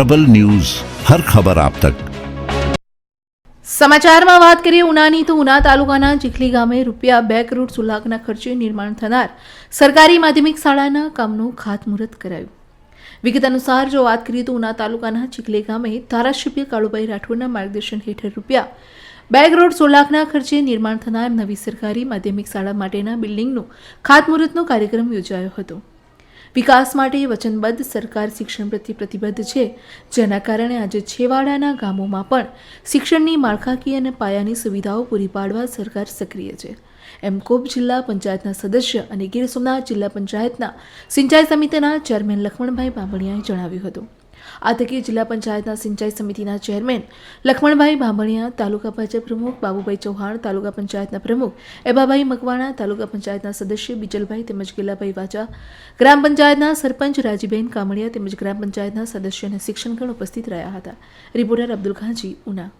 પ્રબલ news, હર ખબર આપ તક. સમાચારમાં વાત કરીએ ઉનાની, તો ઉના તાલુકાના ચીખલી ગામે રૂપિયા બે કરોડ સુલાખના ખર્ચે નિર્માણ થનાર સરકારી માધ્યમિક શાળાના કામનું ખાતમુહૂર્ત કરાયું. વિગત અનુસાર, જો વાત કરીએ તો ઉના તાલુકાના ચીખલી ગામે ધારાસભ્ય કાળુભાઈ રાઠોડના માર્ગદર્શન હેઠળ રૂપિયા બે કરોડ સોળ લાખના ખર્ચે નિર્માણ થનાર નવી સરકારી માધ્યમિક શાળા માટેના બિલ્ડિંગનું ખાતમુહૂર્તનો કાર્યક્રમ યોજાયો હતો. વિકાસ માટે વચનબદ્ધ સરકાર શિક્ષણ પ્રત્યે પ્રતિબદ્ધ છે. જેના કારણે આજે છેવાડાના ગામોમાં પણ શિક્ષણની માળખાકીય અને પાયાની સુવિધાઓ પૂરી પાડવા સરકાર સક્રિય છે. એમ કોપ જિલ્લા પંચાયતના સદસ્ય અને ગીર સોમનાથ જિલ્લા પંચાયતના સિંચાઈ સમિતિના ચેરમેન લખમણભાઈ બાંભણિયાએ જણાવ્યું હતું. આ તકે જિલ્લા પંચાયતના સિંચાઈ સમિતિના ચેરમેન લખમણભાઈ બાંભણિયા, તાલુકા ભાજપ પ્રમુખ બાબુભાઈ ચૌહાણ, તાલુકા પંચાયતના પ્રમુખ એબાભાઈ મકવાણા, તાલુકા પંચાયતના સદસ્ય બીજલભાઈ તેમજ ગિલાભાઈ વાજા, ગ્રામ પંચાયતના સરપંચ રાજીબેન કામડિયા તેમજ ગ્રામ પંચાયતના સદસ્ય અને શિક્ષણગણ ઉપસ્થિત રહ્યા હતા. રિપોર્ટર અબ્દુલ ખાંજી ઉના.